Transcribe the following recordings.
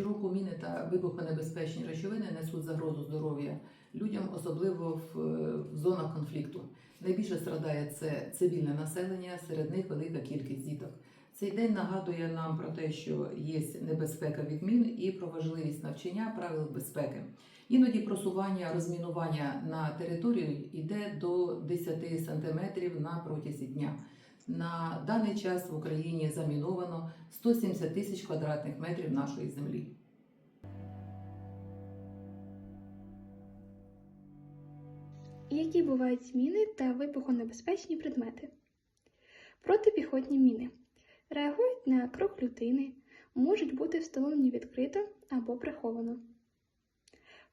Щороку міни та вибухонебезпечні речовини несуть загрозу здоров'я людям, особливо в, е, в зонах конфлікту. Найбільше страдає це цивільне населення, серед них велика кількість діток. Цей день нагадує нам про те, що є небезпека від мін і про важливість навчання правил безпеки. Іноді просування розмінування на територію йде до 10 сантиметрів на протязі дня. На даний час в Україні заміновано 170 тисяч квадратних метрів нашої землі. Які бувають міни та вибухонебезпечні предмети? Протипіхотні міни реагують на крок людини, можуть бути встановлені відкрито або приховано.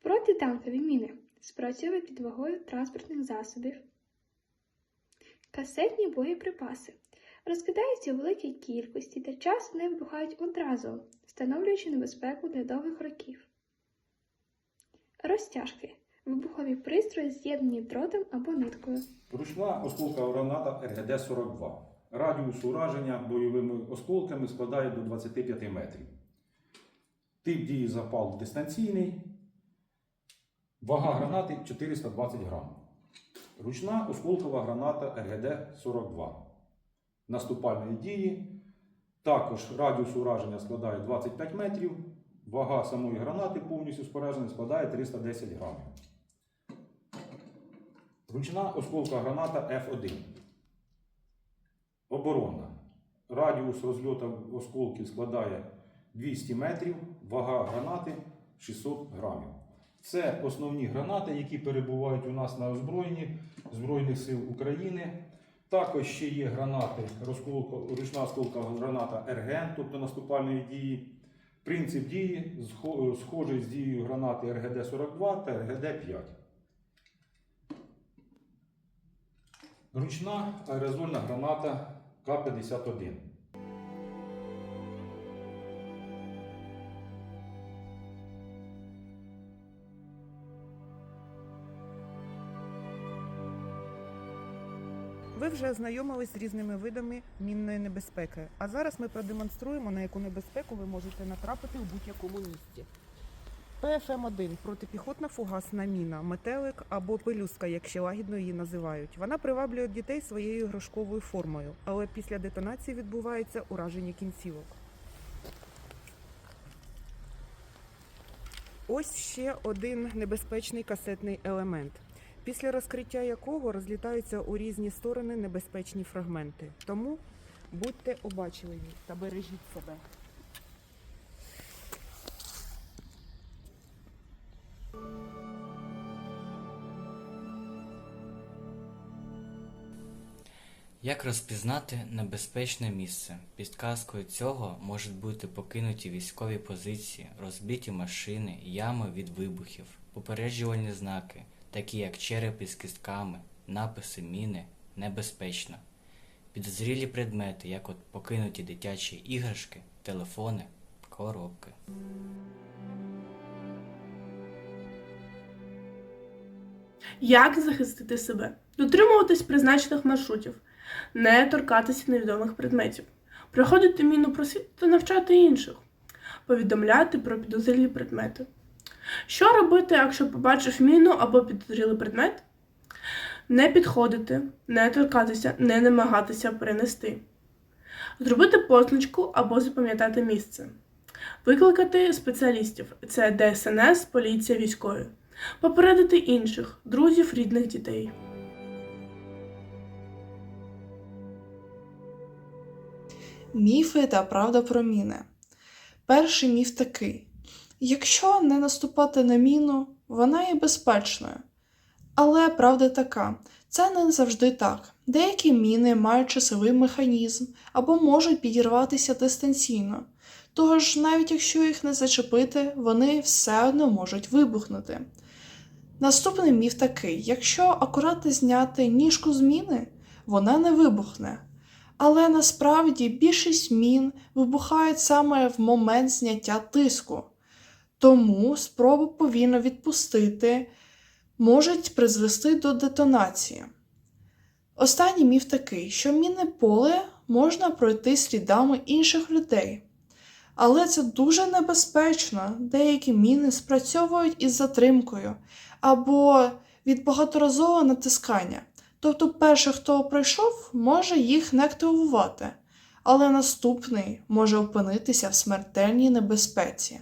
Протитанкові міни спрацьовують під вагою транспортних засобів. Касетні боєприпаси розкидаються у великій кількості та часто не вибухають одразу, встановлюючи небезпеку для довгих років. Розтяжки вибухові пристрої з'єднані дротом або ниткою. Ручна осколкова граната РГД-42. Радіус ураження бойовими осколками складає до 25 метрів. Тип дії запал дистанційний. Вага гранати 420 грам. Ручна осколкова граната РГД-42. Наступальної дії. Також радіус ураження складає 25 метрів. Вага самої гранати повністю споряджена складає 310 грамів. Ручна осколка граната F1. Оборонна. Радіус розльоту осколків складає 200 метрів, вага гранати 600 грамів. Це основні гранати, які перебувають у нас на озброєнні Збройних сил України. Також ще є гранати, розколка- ручна осколка граната РГН, тобто наступальної дії. Принцип дії схо- схожий з дією гранати РГД-42 та РГД-5. Ручна аерозольна граната К-51. Ви вже ознайомились з різними видами мінної небезпеки. А зараз ми продемонструємо, на яку небезпеку ви можете натрапити у будь-якому місті. ПФМ-1 протипіхотна фугасна міна, метелик або пелюстка, як ще лагідно її називають. Вона приваблює дітей своєю іграшковою формою, але після детонації відбувається ураження кінцівок. Ось ще один небезпечний касетний елемент після розкриття якого розлітаються у різні сторони небезпечні фрагменти. Тому будьте обачливі та бережіть себе. Як розпізнати небезпечне місце? Підказкою цього можуть бути покинуті військові позиції, розбиті машини, ями від вибухів, попереджувальні знаки, такі як черепи з кістками, написи міни, небезпечно, підозрілі предмети, як от покинуті дитячі іграшки, телефони, коробки. Як захистити себе? Дотримуватись призначених маршрутів, не торкатися невідомих предметів, проходити міну просвіт та навчати інших, повідомляти про підозрілі предмети. Що робити, якщо побачив міну або підозрілий предмет? Не підходити, не торкатися, не намагатися перенести. Зробити позначку або запам'ятати місце. Викликати спеціалістів це ДСНС, поліція, військові попередити інших, друзів, рідних дітей. Міфи та правда про міни. Перший міф такий: якщо не наступати на міну, вона є безпечною. Але правда така: це не завжди так. Деякі міни мають часовий механізм або можуть підірватися дистанційно. Тож, навіть якщо їх не зачепити, вони все одно можуть вибухнути. Наступний міф такий: якщо акуратно зняти ніжку з міни, вона не вибухне. Але насправді більшість мін вибухають саме в момент зняття тиску. Тому спробу повільно відпустити можуть призвести до детонації. Останній міф такий, що мінне поле можна пройти слідами інших людей. Але це дуже небезпечно. Деякі міни спрацьовують із затримкою або від багаторазового натискання. Тобто перший, хто пройшов, може їх не активувати, але наступний може опинитися в смертельній небезпеці.